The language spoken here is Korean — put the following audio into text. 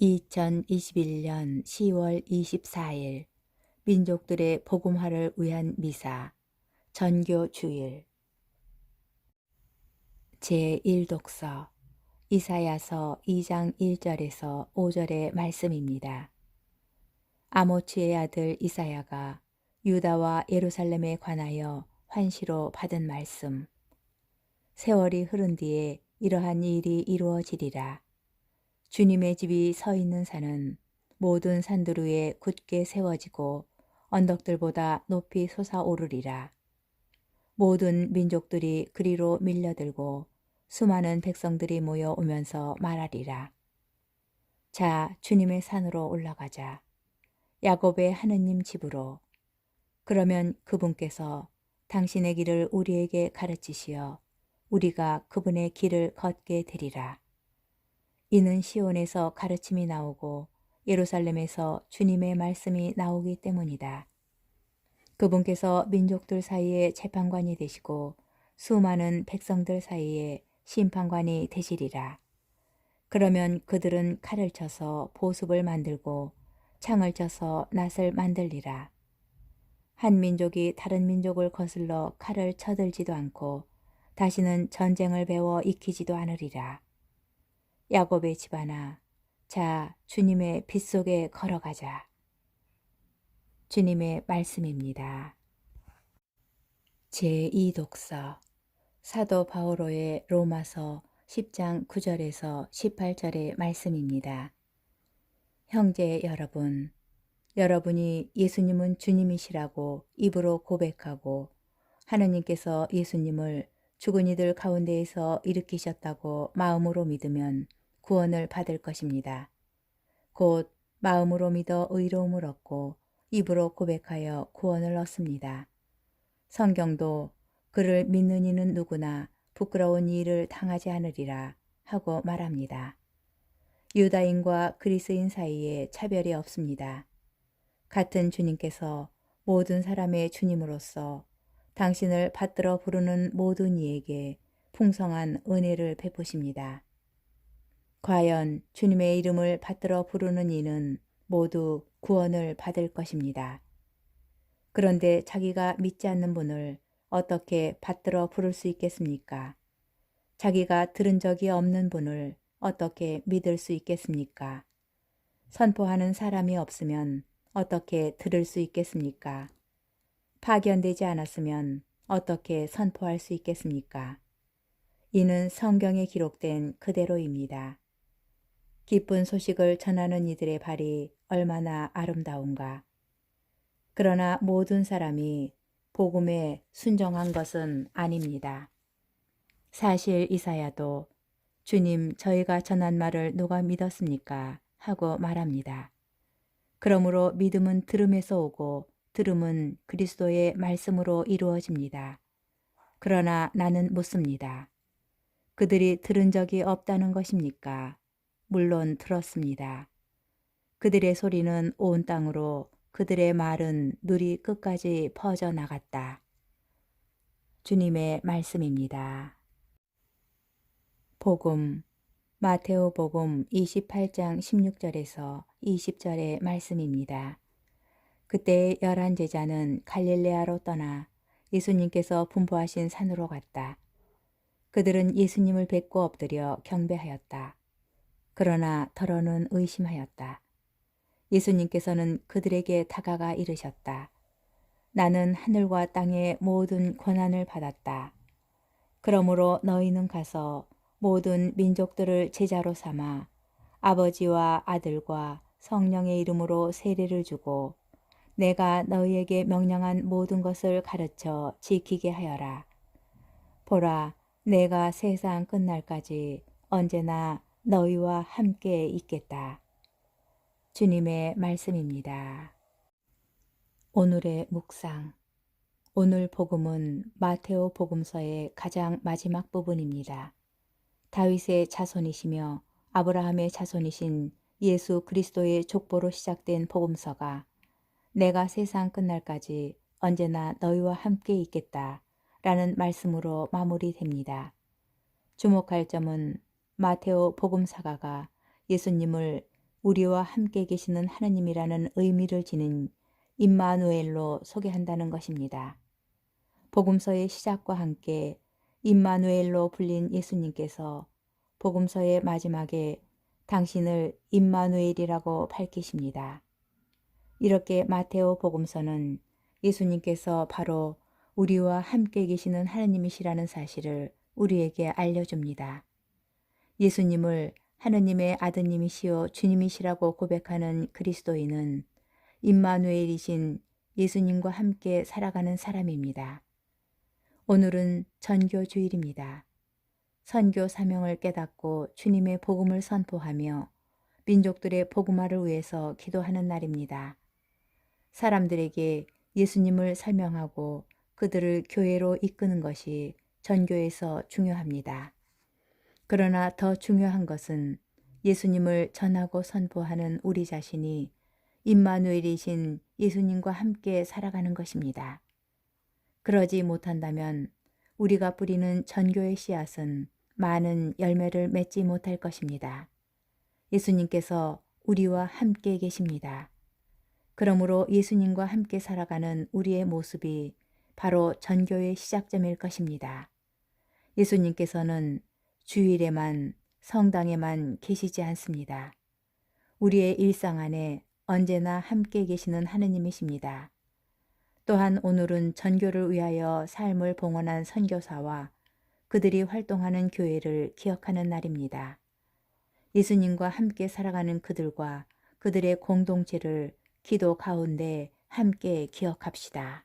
2021년 10월 24일 민족들의 복음화를 위한 미사 전교 주일 제1독서 이사야서 2장 1절에서 5절의 말씀입니다. 아모치의 아들 이사야가 유다와 예루살렘에 관하여 환시로 받은 말씀 세월이 흐른 뒤에 이러한 일이 이루어지리라. 주님의 집이 서 있는 산은 모든 산들 위에 굳게 세워지고 언덕들보다 높이 솟아오르리라. 모든 민족들이 그리로 밀려들고 수많은 백성들이 모여오면서 말하리라. 자, 주님의 산으로 올라가자. 야곱의 하느님 집으로. 그러면 그분께서 당신의 길을 우리에게 가르치시어 우리가 그분의 길을 걷게 되리라. 이는 시온에서 가르침이 나오고 예루살렘에서 주님의 말씀이 나오기 때문이다. 그분께서 민족들 사이에 재판관이 되시고 수많은 백성들 사이에 심판관이 되시리라. 그러면 그들은 칼을 쳐서 보습을 만들고 창을 쳐서 낫을 만들리라. 한 민족이 다른 민족을 거슬러 칼을 쳐들지도 않고 다시는 전쟁을 배워 익히지도 않으리라. 야곱의 집안아, 자, 주님의 빛 속에 걸어가자. 주님의 말씀입니다. 제2독서 사도 바오로의 로마서 10장 9절에서 18절의 말씀입니다. 형제 여러분, 여러분이 예수님은 주님이시라고 입으로 고백하고 하느님께서 예수님을 죽은 이들 가운데에서 일으키셨다고 마음으로 믿으면 구원을 받을 것입니다. 곧 마음으로 믿어 의로움을 얻고 입으로 고백하여 구원을 얻습니다. 성경도 그를 믿는 이는 누구나 부끄러운 일을 당하지 않으리라 하고 말합니다. 유다인과 그리스인 사이에 차별이 없습니다. 같은 주님께서 모든 사람의 주님으로서 당신을 받들어 부르는 모든 이에게 풍성한 은혜를 베푸십니다. 과연 주님의 이름을 받들어 부르는 이는 모두 구원을 받을 것입니다. 그런데 자기가 믿지 않는 분을 어떻게 받들어 부를 수 있겠습니까? 자기가 들은 적이 없는 분을 어떻게 믿을 수 있겠습니까? 선포하는 사람이 없으면 어떻게 들을 수 있겠습니까? 파견되지 않았으면 어떻게 선포할 수 있겠습니까? 이는 성경에 기록된 그대로입니다. 기쁜 소식을 전하는 이들의 발이 얼마나 아름다운가. 그러나 모든 사람이 복음에 순종한 것은 아닙니다. 사실 이사야도 주님 저희가 전한 말을 누가 믿었습니까? 하고 말합니다. 그러므로 믿음은 들음에서 오고 들음은 그리스도의 말씀으로 이루어집니다. 그러나 나는 묻습니다. 그들이 들은 적이 없다는 것입니까? 물론 들었습니다. 그들의 소리는 온 땅으로 그들의 말은 누리 끝까지 퍼져 나갔다. 주님의 말씀입니다. 복음 마테오 복음 28장 16절에서 20절의 말씀입니다. 그때 열한 제자는 갈릴레아로 떠나 예수님께서 분부하신 산으로 갔다. 그들은 예수님을 뵙고 엎드려 경배하였다. 그러나 더러는 의심하였다. 예수님께서는 그들에게 다가가 이르셨다. 나는 하늘과 땅의 모든 권한을 받았다. 그러므로 너희는 가서 모든 민족들을 제자로 삼아 아버지와 아들과 성령의 이름으로 세례를 주고 내가 너희에게 명령한 모든 것을 가르쳐 지키게 하여라. 보라, 내가 세상 끝날까지 언제나 너희와 함께 있겠다. 주님의 말씀입니다. 오늘의 묵상. 오늘 복음은 마테오 복음서의 가장 마지막 부분입니다. 다윗의 자손이시며 아브라함의 자손이신 예수 그리스도의 족보로 시작된 복음서가 내가 세상 끝날까지 언제나 너희와 함께 있겠다 라는 말씀으로 마무리됩니다. 주목할 점은 마테오 복음사가가 예수님을 우리와 함께 계시는 하느님이라는 의미를 지닌 임마누엘로 소개한다는 것입니다. 복음서의 시작과 함께 임마누엘로 불린 예수님께서 복음서의 마지막에 당신을 임마누엘이라고 밝히십니다. 이렇게 마테오 복음서는 예수님께서 바로 우리와 함께 계시는 하느님이시라는 사실을 우리에게 알려줍니다. 예수님을 하느님의 아드님이시요 주님이시라고 고백하는 그리스도인은 임마누엘이신 예수님과 함께 살아가는 사람입니다. 오늘은 전교 주일입니다. 선교 사명을 깨닫고 주님의 복음을 선포하며 민족들의 복음화를 위해서 기도하는 날입니다. 사람들에게 예수님을 설명하고 그들을 교회로 이끄는 것이 전교에서 중요합니다. 그러나 더 중요한 것은 예수님을 전하고 선포하는 우리 자신이 임마누엘이신 예수님과 함께 살아가는 것입니다. 그러지 못한다면 우리가 뿌리는 전교의 씨앗은 많은 열매를 맺지 못할 것입니다. 예수님께서 우리와 함께 계십니다. 그러므로 예수님과 함께 살아가는 우리의 모습이 바로 전교의 시작점일 것입니다. 예수님께서는 주일에만 성당에만 계시지 않습니다. 우리의 일상 안에 언제나 함께 계시는 하느님이십니다. 또한 오늘은 전교를 위하여 삶을 봉헌한 선교사와 그들이 활동하는 교회를 기억하는 날입니다. 예수님과 함께 살아가는 그들과 그들의 공동체를 기도 가운데 함께 기억합시다.